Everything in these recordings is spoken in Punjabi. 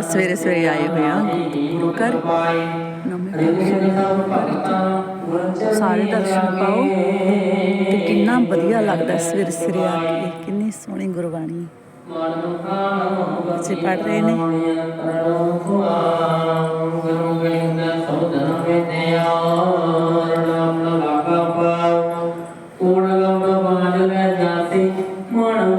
ਆਪਾਂ ਸਵੇਰੇ ਸਵੇਰੇ ਆਏ ਹੋਏ ਆ। ਗੁਰੂ ਘਰ ਸਾਰੇ ਦਰਸ਼ਨ ਪਾਓ। ਤੇ ਕਿੰਨਾ ਵਧੀਆ ਲੱਗਦਾ ਸਵੇਰੇ ਸਵੇਰੇ ਆ ਕੇ। ਕਿੰਨੀ ਸੋਹਣੀ ਗੁਰਬਾਣੀ। ਬੱਚੇ ਪੜ ਰਹੇ ਨੇ। ਤੁਮੇ ਕੋ ਪੁਰਖ ਬੇਦਾਤਾ ਹੁਨੇ ਮਾਨ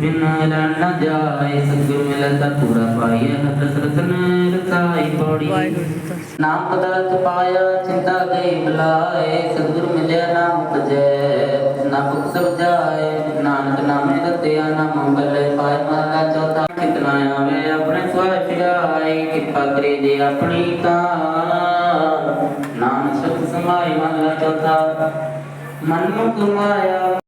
ਬਿਨ ਰਣ ਨ ਜਾਏ ਸਤਿਗੁਰ ਮਿਲਤਾ ਪੂਰਾ ਪਾਈਐ ਹਰ ਸਰਤਨ ਰਸਾਈ ਪੌੜੀ ਵਾਹਿਗੁਰੂ ਜੀ ਦਾ ਨਾਮ ਪਦਾਰਥ ਪਾਇਆ ਚਿੰਤਾ ਗਈ ਬੁਲਾਏ ਸਤਿਗੁਰ ਮਿਲਿਆ ਨਾਮ ਤਜੈ ਨਾ ਭੁਖ ਸਭ ਜਾਏ ਨਾਨਕ ਨਾਮੇ ਰਤਿਆ ਨਾ ਮੰਗਲ ਪਾਇ ਮਹਲਾ ਚੌਥਾ ਕਿਤਨਾ ਆਵੇ ਆਪਣੇ ਸਵਾਇ ਆਈ ਕਿਰਪਾ ਕਰੇ ਜੇ ਆਪਣੀ ਤਾਂ ਨਾਮ ਸਤ ਸਮਾਈ ਮਹਲਾ ਚੌਥਾ ਮਨ ਨੂੰ ਕਮਾਇਆ ਸਤਨਾਮ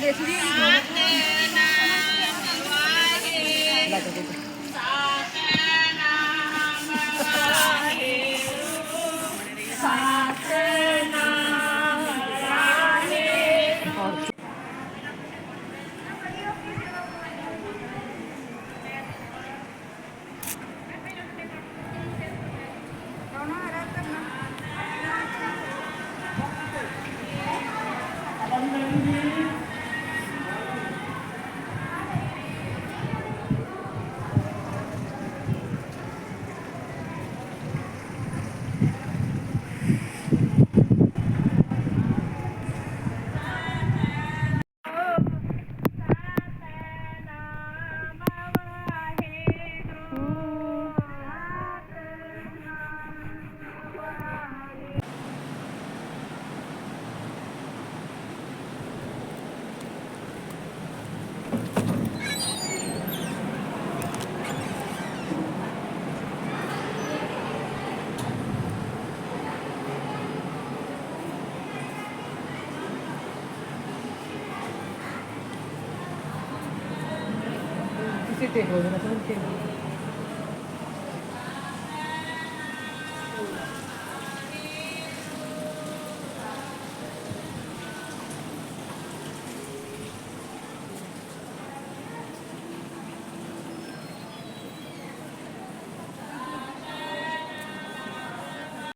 Ya, 弟一个ついてる。